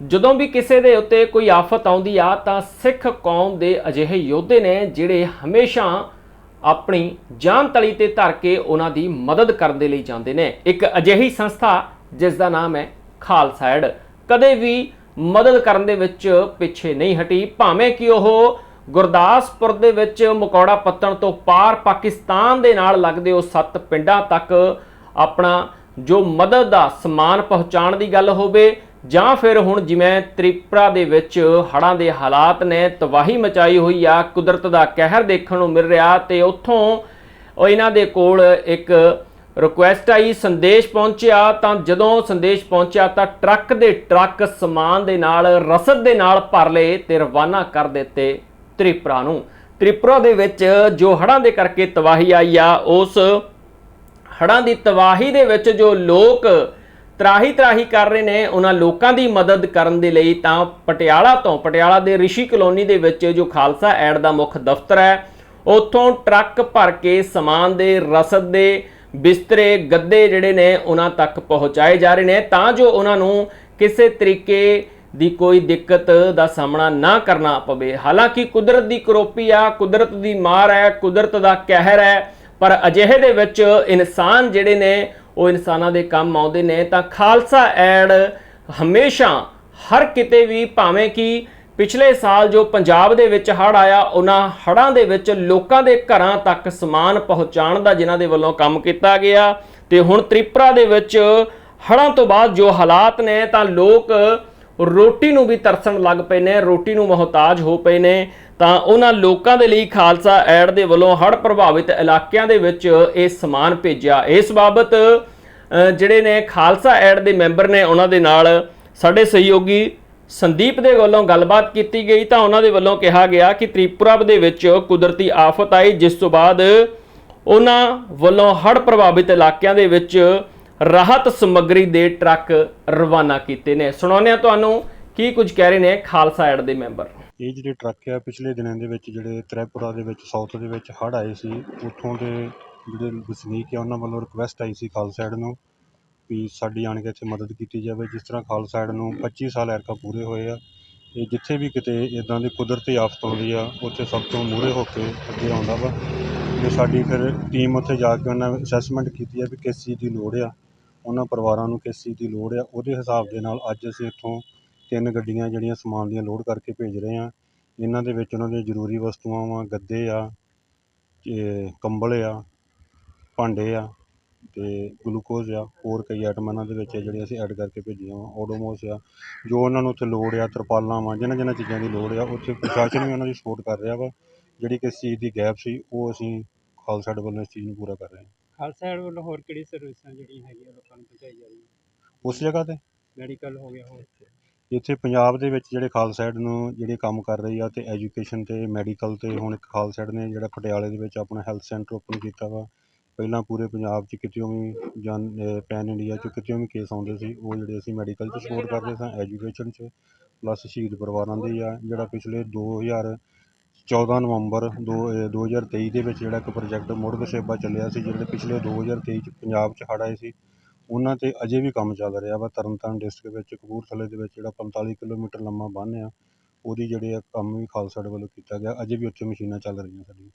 ਜਦੋਂ ਵੀ ਕਿਸੇ ਦੇ ਉੱਤੇ ਕੋਈ ਆਫਤ ਆਉਂਦੀ ਆ, ਤਾਂ ਸਿੱਖ ਕੌਮ ਦੇ ਅਜਿਹੇ ਯੋਧੇ ਨੇ ਜਿਹੜੇ ਹਮੇਸ਼ਾ ਆਪਣੀ ਜਾਨ ਤਲੀ ਤੇ ਧਰ ਕੇ ਉਹਨਾਂ ਦੀ ਮਦਦ ਕਰਨ ਦੇ ਲਈ ਜਾਂਦੇ ਨੇ। ਇੱਕ ਅਜਿਹੀ ਸੰਸਥਾ, ਜਿਸ ਦਾ ਨਾਮ ਹੈ ਖਾਲਸਾ ਐਡ ਕਦੇ ਵੀ ਮਦਦ ਕਰਨ ਦੇ ਵਿੱਚ ਪਿੱਛੇ ਨਹੀਂ ਹਟੀ। ਭਾਵੇਂ ਕਿ ਉਹ ਗੁਰਦਾਸਪੁਰ ਦੇ ਵਿੱਚ ਮਕੌੜਾ ਪੱਤਣ ਤੋਂ ਪਾਰ ਪਾਕਿਸਤਾਨ ਦੇ ਨਾਲ ਲੱਗਦੇ ਉਹ ਸੱਤ ਪਿੰਡਾਂ ਤੱਕ ਆਪਣਾ ਜੋ ਮਦਦ ਦਾ ਸਮਾਨ ਪਹੁੰਚਾਉਣ ਦੀ ਗੱਲ ਹੋਵੇ ਜਾਂ ਫਿਰ ਹੁਣ ਜਿਵੇਂ ਤ੍ਰਿਪੁਰਾ ਦੇ ਵਿੱਚ ਹੜ੍ਹਾਂ ਦੇ ਹਾਲਾਤ ਨੇ, ਤਬਾਹੀ ਮਚਾਈ ਹੋਈ ਆ, ਕੁਦਰਤ ਦਾ ਕਹਿਰ ਦੇਖਣ ਨੂੰ ਮਿਲ ਰਿਹਾ ਤੇ ਉੱਥੋਂ ਉਹ ਇਹਨਾਂ ਦੇ ਕੋਲ ਇੱਕ ਰਿਕੁਐਸਟ ਆਈ, ਸੰਦੇਸ਼ ਪਹੁੰਚਿਆ। ਤਾਂ ਜਦੋਂ ਸੰਦੇਸ਼ ਪਹੁੰਚਿਆ ਤਾਂ ਟਰੱਕ ਦੇ ਟਰੱਕ ਸਮਾਨ ਦੇ ਨਾਲ, ਰਸਦ ਦੇ ਨਾਲ ਭਰ ਲਏ ਤੇ ਰਵਾਨਾ ਕਰ ਦਿੱਤੇ ਤ੍ਰਿਪੁਰਾ ਨੂੰ। ਤ੍ਰਿਪੁਰਾ ਦੇ ਵਿੱਚ ਜੋ ਹੜ੍ਹਾਂ ਦੇ ਕਰਕੇ ਤਬਾਹੀ ਆਈ ਆ, ਉਸ ਹੜ੍ਹਾਂ ਦੀ ਤਬਾਹੀ ਦੇ ਵਿੱਚ ਜੋ ਲੋਕ ਤਰਾਹੀ ਤਰਾਹੀ ਕਰ ਰਹੇ ਨੇ ਉਹਨਾਂ ਲੋਕਾਂ ਦੀ ਮਦਦ ਕਰਨ ਦੇ ਲਈ ਤਾਂ ਪਟਿਆਲਾ ਤੋਂ, ਪਟਿਆਲਾ ਦੇ ਰਿਸ਼ੀ ਕਲੋਨੀ ਦੇ ਵਿੱਚ ਜੋ ਖਾਲਸਾ ਐਡ ਦਾ ਮੁੱਖ ਦਫ਼ਤਰ ਹੈ, ਉੱਥੋਂ ਟਰੱਕ ਭਰ ਕੇ ਸਮਾਨ ਦੇ, ਰਸਦ ਦੇ, ਬਿਸਤਰੇ, ਗੱਦੇ ਜਿਹੜੇ ਨੇ ਉਹਨਾਂ ਤੱਕ ਪਹੁੰਚਾਏ ਜਾ ਰਹੇ ਨੇ ਤਾਂ ਜੋ ਉਹਨਾਂ ਨੂੰ ਕਿਸੇ ਤਰੀਕੇ ਦੀ ਕੋਈ ਦਿੱਕਤ ਦਾ ਸਾਹਮਣਾ ਨਾ ਕਰਨਾ ਪਵੇ। ਹਾਲਾਂਕਿ ਕੁਦਰਤ ਦੀ ਕਰੋਪੀ ਆ, ਕੁਦਰਤ ਦੀ ਮਾਰ ਹੈ, ਕੁਦਰਤ ਦਾ ਕਹਿਰ ਹੈ, ਪਰ ਅਜਿਹੇ ਦੇ ਵਿੱਚ ਇਨਸਾਨ ਜਿਹੜੇ ਨੇ ਉਹ ਇਨਸਾਨਾਂ ਦੇ ਕੰਮ ਆਉਂਦੇ ਨੇ, ਤਾਂ ਖਾਲਸਾ ਐਡ ਹਮੇਸ਼ਾ ਹਰ ਕਿਤੇ ਵੀ ਭਾਵੇਂ ਕਿ ਪਿਛਲੇ ਸਾਲ ਜੋ ਪੰਜਾਬ ਦੇ ਵਿੱਚ ਹੜ੍ਹ ਆਇਆ, ਉਹਨਾਂ ਹੜ੍ਹਾਂ ਦੇ ਵਿੱਚ ਲੋਕਾਂ ਦੇ ਘਰਾਂ ਤੱਕ ਸਮਾਨ ਪਹੁੰਚਾਉਣ ਦਾ ਜਿਨ੍ਹਾਂ ਦੇ ਵੱਲੋਂ ਕੰਮ ਕੀਤਾ ਗਿਆ ਤੇ ਹੁਣ ਤ੍ਰਿਪੁਰਾ ਦੇ ਵਿੱਚ ਹੜ੍ਹਾਂ ਤੋਂ ਬਾਅਦ ਜੋ ਹਾਲਾਤ ਨੇ, ਤਾਂ ਲੋਕ ਰੋਟੀ ਨੂੰ ਵੀ ਤਰਸਣ ਲੱਗ ਪਏ ਨੇ, ਰੋਟੀ ਨੂੰ ਮੁਹਤਾਜ ਹੋ ਪਏ ਨੇ। ਤਾਂ ਉਹਨਾਂ ਲੋਕਾਂ ਦੇ ਲਈ ਖਾਲਸਾ ਐਡ ਦੇ ਵੱਲੋਂ ਹੜ੍ਹ ਪ੍ਰਭਾਵਿਤ ਇਲਾਕਿਆਂ ਦੇ ਵਿੱਚ ਇਹ ਸਮਾਨ ਭੇਜਿਆ। ਇਸ ਬਾਬਤ ਜਿਹੜੇ ਨੇ ਖਾਲਸਾ ਐਡ ਦੇ ਮੈਂਬਰ ਨੇ ਉਹਨਾਂ ਦੇ ਨਾਲ ਸਾਡੇ ਸਹਿਯੋਗੀ ਸੰਦੀਪ ਦੇ ਵੱਲੋਂ ਗੱਲਬਾਤ ਕੀਤੀ ਗਈ। ਤਾਂ ਉਹਨਾਂ ਦੇ ਵੱਲੋਂ ਕਿਹਾ ਗਿਆ ਕਿ ਤ੍ਰਿਪੁਰਾ ਦੇ ਵਿੱਚ ਕੁਦਰਤੀ ਆਫਤ ਆਈ, ਜਿਸ ਤੋਂ ਬਾਅਦ ਉਹਨਾਂ ਵੱਲੋਂ ਹੜ੍ਹ ਪ੍ਰਭਾਵਿਤ ਇਲਾਕਿਆਂ ਦੇ ਵਿੱਚ ਰਾਹਤ ਸਮੱਗਰੀ ਦੇ ਟਰੱਕ ਰਵਾਨਾ ਕੀਤੇ ਨੇ। ਸੁਣਾਉਂਦੇ ਹਾਂ ਤੁਹਾਨੂੰ ਕੀ ਕੁਝ ਕਹਿ ਰਹੇ ਨੇ ਖਾਲਸਾ ਐਡ ਦੇ ਮੈਂਬਰ। ਇਹ ਜਿਹੜੇ ਟਰੱਕ ਆ, ਪਿਛਲੇ ਦਿਨਾਂ ਦੇ ਵਿੱਚ ਜਿਹੜੇ ਤ੍ਰਿਪੁਰਾ ਦੇ ਵਿੱਚ ਸਾਊਥ ਦੇ ਵਿੱਚ ਹੜ੍ਹ ਆਏ ਸੀ, ਉੱਥੋਂ ਦੇ ਜਿਹੜੇ ਵਸਨੀਕ ਆ, ਉਹਨਾਂ ਵੱਲੋਂ ਰਿਕੁਐਸਟ ਆਈ ਸੀ ਖਾਲਸਾ ਐਡ ਨੂੰ ਵੀ ਸਾਡੀ ਆਣ ਕੇ ਇੱਥੇ ਮਦਦ ਕੀਤੀ ਜਾਵੇ। ਜਿਸ ਤਰ੍ਹਾਂ ਖਾਲਸਾ ਐਡ ਨੂੰ 25 ਸਾਲ ਐਰਕਾ ਪੂਰੇ ਹੋਏ ਆ, ਇਹ ਜਿੱਥੇ ਵੀ ਕਿਤੇ ਇਦਾਂ ਦੀ ਕੁਦਰਤੀ ਆਫਤ ਆਉਂਦੀ ਆ, ਉੱਥੇ ਸਭ ਤੋਂ ਮੂਹਰੇ ਹੋ ਕੇ ਅੱਗੇ ਆਉਂਦਾ ਵਾ। ਤੇ ਸਾਡੀ ਫਿਰ ਟੀਮ ਉੱਥੇ ਜਾ ਕੇ ਉਹਨਾਂ ਅਸੈਸਮੈਂਟ ਕੀਤੀ ਆ ਵੀ ਕਿਸ ਚੀਜ਼ ਦੀ ਲੋੜ ਆ। ਉਹਨਾਂ ਪਰਿਵਾਰਾਂ ਨੂੰ ਕਿਸ ਚੀਜ਼ ਦੀ ਲੋੜ ਆ, ਉਹਦੇ ਹਿਸਾਬ ਦੇ ਨਾਲ ਅੱਜ ਅਸੀਂ ਇੱਥੋਂ ਤਿੰਨ ਗੱਡੀਆਂ ਜਿਹੜੀਆਂ ਸਮਾਨ ਦੀਆਂ ਲੋਡ ਕਰਕੇ ਭੇਜ ਰਹੇ ਹਾਂ। ਇਹਨਾਂ ਦੇ ਵਿੱਚ ਉਹਨਾਂ ਦੀਆਂ ਜ਼ਰੂਰੀ ਵਸਤੂਆਂ ਵਾ, ਗੱਦੇ ਆ, ਤੇ ਕੰਬਲ ਆ, ਭਾਂਡੇ ਆ ਅਤੇ ਗਲੂਕੋਜ਼ ਆ, ਹੋਰ ਕਈ ਆਈਟਮਾਂ ਇਹਨਾਂ ਦੇ ਵਿੱਚ ਆ ਜਿਹੜੀਆਂ ਅਸੀਂ ਐਡ ਕਰਕੇ ਭੇਜੀਆਂ ਵਾ ਓਡੋਮੋਸ ਆ, ਜੋ ਉਹਨਾਂ ਨੂੰ ਉੱਥੇ ਲੋੜ ਆ, ਤਰਪਾਲਾਂ ਵਾ ਜਿਹਨਾਂ ਜਿਹਨਾਂ ਚੀਜ਼ਾਂ ਦੀ ਲੋੜ ਆ, ਉੱਥੇ ਪ੍ਰਸ਼ਾਸਨ ਵੀ ਉਹਨਾਂ ਦੀ ਸਪੋਰਟ ਕਰ ਰਿਹਾ ਵਾ। ਜਿਹੜੀ ਕਿਸ ਚੀਜ਼ ਦੀ ਗੈਪ ਸੀ, ਉਹ ਅਸੀਂ ਖਾਲਸਾ ਵੱਲੋਂ ਇਸ ਚੀਜ਼ ਨੂੰ ਪੂਰਾ ਕਰ ਰਹੇ ਹਾਂ। ਖਾਲਸਾ ਏਡ ਵੱਲੋਂ ਹੋਰ ਕਿਹੜੀ ਸਰਵਿਸਾਂ ਜਿਹੜੀਆਂ ਹੈਗੀਆਂ ਲੋਕਾਂ ਨੂੰ ਪਹੁੰਚਾਈ ਜਾ ਰਹੀਆਂ? ਉਸ ਜਗ੍ਹਾ ਤੇ? ਮੈਡੀਕਲ ਹੋ ਗਿਆ ਹੋਰ ਇੱਥੇ। ਪੰਜਾਬ ਦੇ ਵਿੱਚ ਜਿਹੜੇ ਖਾਲਸਾ ਏਡ ਨੂੰ ਜਿਹੜੇ ਕੰਮ ਕਰ ਰਹੀ ਆ ਤੇ ਐਜੂਕੇਸ਼ਨ ਤੇ ਮੈਡੀਕਲ ਤੇ ਹੁਣ ਇੱਕ ਖਾਲਸਾ ਏਡ ਨੇ ਜਿਹੜਾ ਪਟਿਆਲੇ ਦੇ ਵਿੱਚ ਆਪਣਾ ਹੈਲਥ ਸੈਂਟਰ ਓਪਨ ਕੀਤਾ ਵਾ। ਪਹਿਲਾਂ ਪੂਰੇ ਪੰਜਾਬ 'ਚ ਕਿਤੇੋਂ ਵੀ ਜਨ ਪੈਨ ਇੰਡੀਆ 'ਚ ਕਿਤੇੋਂ ਵੀ ਕੇਸ ਆਉਂਦੇ ਸੀ ਉਹ ਜਿਹੜੇ ਅਸੀਂ ਮੈਡੀਕਲ 'ਚ ਸਪੋਰਟ ਕਰਦੇ ਸਾਂ ਐਜੂਕੇਸ਼ਨ 'ਚ ਪਲੱਸ ਸ਼ਹੀਦ ਪਰਿਵਾਰਾਂ ਦੀ ਆ ਜਿਹੜਾ ਪਿਛਲੇ ਚੌਦ੍ਹਾਂ ਨਵੰਬਰ ਦੋ ਦੋ ਹਜ਼ਾਰ ਤੇਈ ਦੇ ਵਿੱਚ ਜਿਹੜਾ ਇੱਕ ਪ੍ਰੋਜੈਕਟ ਮੁੜ ਵਸੇਬਾ ਚੱਲਿਆ ਸੀ, ਜਿਹੜੇ ਪਿਛਲੇ 2023 ਚ ਪੰਜਾਬ 'ਚ ਹੜ੍ਹ ਆਏ ਸੀ, ਉਹਨਾਂ ਤੇ ਅਜੇ ਵੀ ਕੰਮ ਚੱਲ ਰਿਹਾ ਵਾ। ਤਰਨਤਾਰਨ ਡਿਸਟ੍ਰਿਕਟ ਵਿੱਚ, ਕਪੂਰਥਲੇ ਦੇ ਵਿੱਚ ਜਿਹੜਾ 45 ਕਿਲੋਮੀਟਰ ਲੰਮਾ ਬੰਨ੍ਹ ਆ, ਉਹਦੀ ਜਿਹੜੇ ਆ ਕੰਮ ਵੀ ਖਾਲਸਾ ਏਡ ਵੱਲੋਂ ਕੀਤਾ ਗਿਆ। ਅਜੇ ਵੀ ਉੱਥੇ ਮਸ਼ੀਨਾਂ ਚੱਲ ਰਹੀਆਂ ਸਾਡੀਆਂ।